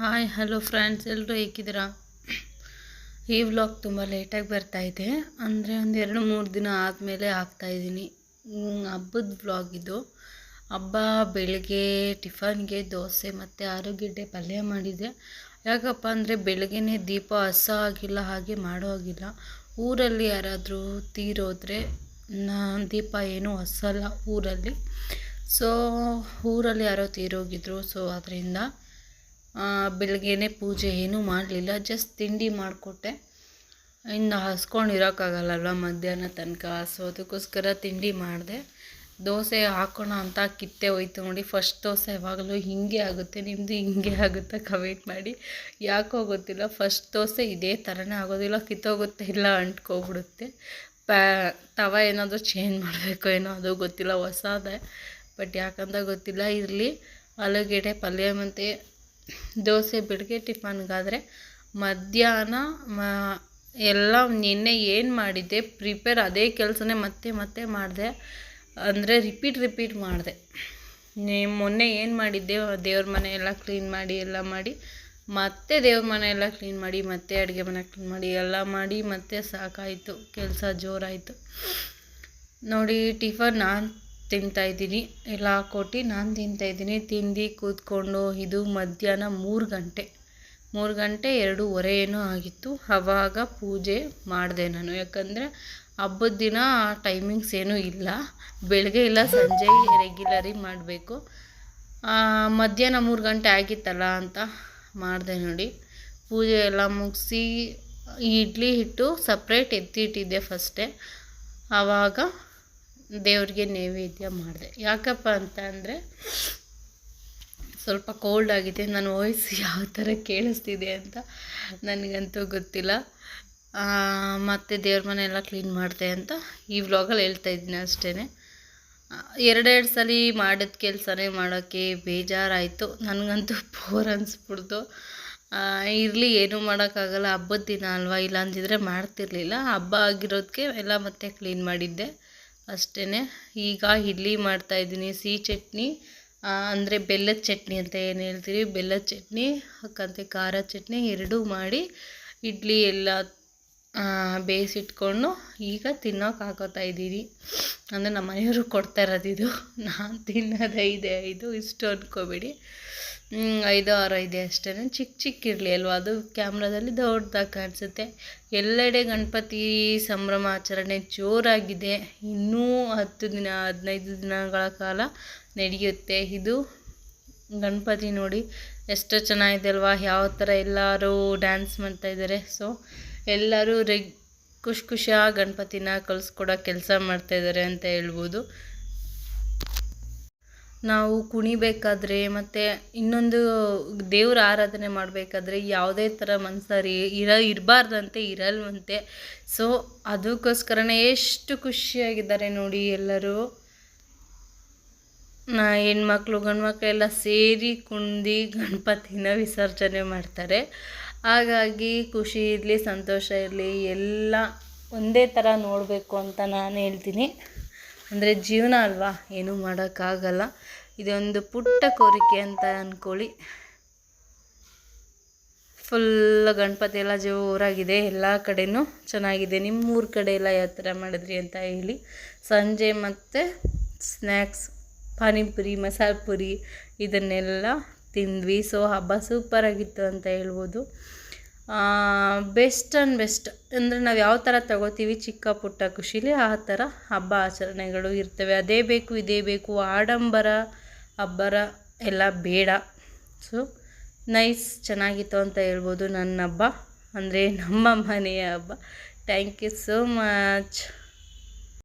Hi hello friends ಎಲ್ಲರೂ ಹೇಗಿದ್ದೀರಾ? ಈ ವ್ಲಾಗ್ ತುಂಬ ಲೇಟಾಗಿ ಬರ್ತಾ ಇದೆ. ಅಂದರೆ ಒಂದು ಎರಡು ಮೂರು ದಿನ ಆದಮೇಲೆ ಹಾಕ್ತಾಯಿದ್ದೀನಿ ಹಬ್ಬದ ವ್ಲಾಗ್ ಇದು. ಹಬ್ಬ, ಬೆಳಗ್ಗೆ ಟಿಫನ್ಗೆ ದೋಸೆ ಮತ್ತು ಆಲೂಗೆಡ್ಡೆ ಪಲ್ಯ ಮಾಡಿದೆ. ಯಾಕಪ್ಪ ಅಂದರೆ ಬೆಳಗ್ಗೆನೇ ದೀಪ ಹಸ ಆಗಿಲ್ಲ, ಹಾಗೆ ಮಾಡೋ ಆಗಿಲ್ಲ ಊರಲ್ಲಿ ಯಾರಾದರೂ ತೀರೋದ್ರೆ ದೀಪ ಏನೂ ಹಸಲ್ಲ ಊರಲ್ಲಿ. ಸೊ ಊರಲ್ಲಿ ಯಾರೋ ತೀರೋಗಿದ್ರು. ಸೊ ಅದರಿಂದ ಬೆಳಗ್ಗೆನೇ ಪೂಜೆ ಏನೂ ಮಾಡಲಿಲ್ಲ ಜಸ್ಟ್ ತಿಂಡಿ ಮಾಡಿಕೊಟ್ಟೆ. ಇನ್ನು ಹಸ್ಕೊಂಡಿರೋಕ್ಕಾಗಲ್ಲಲ್ವ ಮಧ್ಯಾಹ್ನ ತನಕ ಸೊ ಅದಕ್ಕೋಸ್ಕರ ತಿಂಡಿ ಮಾಡಿದೆ. ದೋಸೆ ಹಾಕೋಣ ಅಂತ ಕಿತ್ತೆ ಹೋಯ್ತು ನೋಡಿ ಫಸ್ಟ್ ದೋಸೆ ಯಾವಾಗಲೂ ಹೀಗೆ ಆಗುತ್ತೆ ನಿಮ್ಮದು ಹಿಂಗೆ ಆಗುತ್ತೆ ಕಮೆಂಟ್ ಮಾಡಿ. ಯಾಕೋ ಗೊತ್ತಿಲ್ಲ ಫಸ್ಟ್ ದೋಸೆ ಇದೇ ಥರನೇ ಆಗೋದಿಲ್ಲ, ಕಿತ್ತೋಗುತ್ತೆ ಇಲ್ಲ ಅಂಟ್ಕೊಬಿಡುತ್ತೆ. ಪ್ಯಾ ತವ ಏನಾದರೂ ಚೇಂಜ್ ಮಾಡಬೇಕು ಏನೋ ಅದು ಗೊತ್ತಿಲ್ಲ, ಹೊಸದೇ. ಬಟ್ ಯಾಕಂತ ಗೊತ್ತಿಲ್ಲ ಇರಲಿ ಆಲೂಗೆಡ್ಡೆ ಪಲ್ಯ ಮತ್ತು ದೋಸೆ ಬೆಳಗ್ಗೆ ಟಿಫನ್ಗಾದರೆ ಮಧ್ಯಾಹ್ನ ಮ, ಎಲ್ಲ ನಿನ್ನೆ ಏನು ಮಾಡಿದ್ದೆ ಪ್ರಿಪೇರ್ ಅದೇ ಕೆಲಸನೇ ಮತ್ತೆ ಮತ್ತೆ ಮಾಡಿದೆ. ಅಂದರೆ ರಿಪೀಟ್ ರಿಪೀಟ್ ಮಾಡಿದೆ. ಮೊನ್ನೆ ಏನು ಮಾಡಿದ್ದೆ, ದೇವ್ರ ಮನೆ ಎಲ್ಲ ಕ್ಲೀನ್ ಮಾಡಿ, ಎಲ್ಲ ಮಾಡಿ, ಮತ್ತೆ ದೇವ್ರ ಮನೆ ಎಲ್ಲ ಕ್ಲೀನ್ ಮಾಡಿ, ಮತ್ತೆ ಅಡುಗೆ ಮನೆ ಕ್ಲೀನ್ ಮಾಡಿ, ಎಲ್ಲ ಮಾಡಿ, ಮತ್ತೆ ಸಾಕಾಯಿತು. ಕೆಲಸ ಜೋರಾಯಿತು. ನೋಡಿ, ಟಿಫನ್ ನಾನು ತಿಂತಾಯಿದ್ದೀನಿ ಎಲ್ಲ ಹಾಕ್ಕೊಟ್ಟು ನಾನು ತಿಂತಾಯಿದ್ದೀನಿ ತಿಂದು ಕೂತ್ಕೊಂಡು ಇದು ಮಧ್ಯಾಹ್ನ ಮೂರು ಗಂಟೆ. ಮೂರು ಗಂಟೆ ಎರಡೂವರೆ ಏನೋ ಆಗಿತ್ತು. ಆವಾಗ ಪೂಜೆ ಮಾಡಿದೆ ನಾನು. ಯಾಕಂದರೆ ಹಬ್ಬದ ದಿನ ಟೈಮಿಂಗ್ಸ್ ಏನೂ ಇಲ್ಲ. ಬೆಳಗ್ಗೆ ಇಲ್ಲ, ಸಂಜೆ ರೆಗ್ಯುಲರಿ ಮಾಡಬೇಕು. ಮಧ್ಯಾಹ್ನ ಮೂರು ಗಂಟೆ ಆಗಿತ್ತಲ್ಲ ಅಂತ ಮಾಡಿದೆ ನೋಡಿ. ಪೂಜೆ ಎಲ್ಲ ಮುಗಿಸಿ ಇಡ್ಲಿ ಹಿಟ್ಟು ಸಪ್ರೇಟ್ ಎತ್ತಿಟ್ಟಿದ್ದೆ ಫಸ್ಟೇ ಆವಾಗ ದೇವ್ರಿಗೆ ನೈವೇದ್ಯ ಮಾಡಿದೆ. ಯಾಕಪ್ಪ ಅಂತ ಅಂದರೆ, ಸ್ವಲ್ಪ ಕೋಲ್ಡ್ ಆಗಿದೆ, ನನ್ನ ವಾಯ್ಸ್ ಯಾವ ಥರ ಕೇಳಿಸ್ತಿದೆ ಅಂತ ನನಗಂತೂ ಗೊತ್ತಿಲ್ಲ. ಮತ್ತು ದೇವ್ರ ಮನೆ ಎಲ್ಲ ಕ್ಲೀನ್ ಮಾಡಿದೆ ಅಂತ ಈ ವ್ಲಾಗಲ್ಲಿ ಹೇಳ್ತಾ ಇದ್ದೀನಿ ಅಷ್ಟೇ ಎರಡೆರಡು ಸಲ ಮಾಡಿದ ಕೆಲಸನೇ ಮಾಡೋಕ್ಕೆ ಬೇಜಾರಾಯಿತು. ನನಗಂತೂ ಪೋರ್ ಅನಿಸ್ಬಿಡ್ತು ಇರಲಿ, ಏನೂ ಮಾಡೋಕ್ಕಾಗಲ್ಲ. ಹಬ್ಬದ ದಿನ ಅಲ್ವಾ? ಇಲ್ಲ ಅಂದಿದ್ರೆ ಮಾಡ್ತಿರ್ಲಿಲ್ಲ. ಹಬ್ಬ ಆಗಿರೋದಕ್ಕೆ ಎಲ್ಲ ಮತ್ತೆ ಕ್ಲೀನ್ ಮಾಡಿದ್ದೆ. ಅಷ್ಟೇ ಈಗ ಇಡ್ಲಿ ಮಾಡ್ತಾಯಿದ್ದೀನಿ ಸಿಹಿ ಚಟ್ನಿ ಅಂದರೆ ಬೆಲ್ಲದ ಚಟ್ನಿ ಅಂತ ಏನು ಹೇಳ್ತೀವಿ ಬೆಲ್ಲದ ಚಟ್ನಿ ಅಕ್ಕಂತೆ ಖಾರ ಚಟ್ನಿ, ಎರಡೂ ಮಾಡಿ ಇಡ್ಲಿ ಎಲ್ಲ ಬೇಯಿಸಿಟ್ಕೊಂಡು ಈಗ ತಿನ್ನೋಕೆ ಹಾಕೋತಾ ಇದ್ದೀನಿ ಅಂದರೆ ನಮ್ಮ ಮನೆಯವರು ಕೊಡ್ತಾ ಇರೋದಿದು ಇದು. ನಾನು ತಿನ್ನೋದೇ ಇದೆ ಐದು ಇಷ್ಟು ಅಂದ್ಕೋಬೇಡಿ ಐದು ಆರು ಇದೆ ಅಷ್ಟೇ ಚಿಕ್ಕ ಚಿಕ್ಕ ಇರಲಿ ಅಲ್ವಾ? ಅದು ಕ್ಯಾಮ್ರಾದಲ್ಲಿ ದೊಡ್ಡದಾಗಿ ಕಾಣಿಸುತ್ತೆ. ಎಲ್ಲೆಡೆ ಗಣಪತಿ ಸಂಭ್ರಮ ಆಚರಣೆ ಜೋರಾಗಿದೆ. ಇನ್ನೂ ಹತ್ತು ದಿನ, ಹದಿನೈದು ದಿನಗಳ ಕಾಲ ನಡೆಯುತ್ತೆ ಇದು. ಗಣಪತಿ ನೋಡಿ ಎಷ್ಟು ಚೆನ್ನಾಗಿದೆ ಅಲ್ವಾ? ಯಾವ ಥರ ಎಲ್ಲರೂ ಡ್ಯಾನ್ಸ್ ಮಾಡ್ತಾಯಿದ್ದಾರೆ ಸೊ ಎಲ್ಲರೂ ರೆಗ್ ಖುಷಿ ಖುಷಿಯಾಗಿ ಗಣಪತಿನ ಕಲಿಸ್ಕೊಡೋ ಕೆಲಸ ಮಾಡ್ತಾಯಿದ್ದಾರೆ ಅಂತ ಹೇಳ್ಬೋದು. ನಾವು ಕುಣಿಬೇಕಾದ್ರೆ ಮತ್ತು ಇನ್ನೊಂದು ದೇವ್ರ ಆರಾಧನೆ ಮಾಡಬೇಕಾದ್ರೆ ಯಾವುದೇ ಥರ ಮನ್ಸರಿ ಇರ, ಇರಬಾರ್ದಂತೆ ಇರಲ್ವಂತೆ. ಸೊ, ಅದಕ್ಕೋಸ್ಕರನೇ ಎಷ್ಟು ಖುಷಿಯಾಗಿದ್ದಾರೆ ನೋಡಿ ಎಲ್ಲರೂ. ನಾ ಹೆಣ್ಮಕ್ಳು ಗಂಡು ಎಲ್ಲ ಸೇರಿ ಕುಂದು ಗಣಪತಿನ ವಿಸರ್ಜನೆ ಮಾಡ್ತಾರೆ. ಹಾಗಾಗಿ ಖುಷಿ ಇರಲಿ, ಸಂತೋಷ ಇರಲಿ, ಎಲ್ಲ ಒಂದೇ ಥರ ನೋಡಬೇಕು ಅಂತ ನಾನು ಹೇಳ್ತೀನಿ. ಅಂದರೆ ಜೀವನ ಅಲ್ವಾ, ಏನೂ ಮಾಡೋಕ್ಕಾಗಲ್ಲ. ಇದೊಂದು ಪುಟ್ಟ ಕೋರಿಕೆ ಅಂತ ಅಂದ್ಕೊಳ್ಳಿ ಫುಲ್ ಗಣಪತಿ ಎಲ್ಲ ಜೋರಾಗಿದೆ ಎಲ್ಲ ಕಡೆಯೂ ಚೆನ್ನಾಗಿದೆ. ನಿಮ್ಮ ಊರ ಕಡೆ ಎಲ್ಲ ಯಾವ ಥರ ಮಾಡಿದ್ರಿ ಅಂತ ಹೇಳಿ. ಸಂಜೆ ಮತ್ತು ಸ್ನ್ಯಾಕ್ಸ್ ಪಾನಿಪುರಿ, ಮಸಾಲೆ ಪುರಿ, ಇದನ್ನೆಲ್ಲ ತಿಂದ್ವಿ. ಸೊ ಹಬ್ಬ ಸೂಪರಾಗಿತ್ತು ಅಂತ ಹೇಳ್ಬೋದು. ಬೆಸ್ಟ್ ಆ್ಯಂಡ್ ಬೆಸ್ಟ್ ಅಂದರೆ ನಾವು ಯಾವ ಥರ ತಗೋತೀವಿ? ಚಿಕ್ಕ, ಪುಟ್ಟ ಖುಷಿಲಿ ಆ ಥರ ಹಬ್ಬ ಆಚರಣೆಗಳು ಇರ್ತವೆ. ಅದೇ ಬೇಕು, ಇದೇ ಬೇಕು, ಆಡಂಬರ, ಅಬ್ಬರ ಎಲ್ಲ ಬೇಡ. ಸೊ ನೈಸ್ ಚೆನ್ನಾಗಿತ್ತು ಅಂತ ಹೇಳ್ಬೋದು ನನ್ನ ಹಬ್ಬ. ಅಂದರೆ ನಮ್ಮ ಮನೆಯ ಹಬ್ಬ. Thank you so much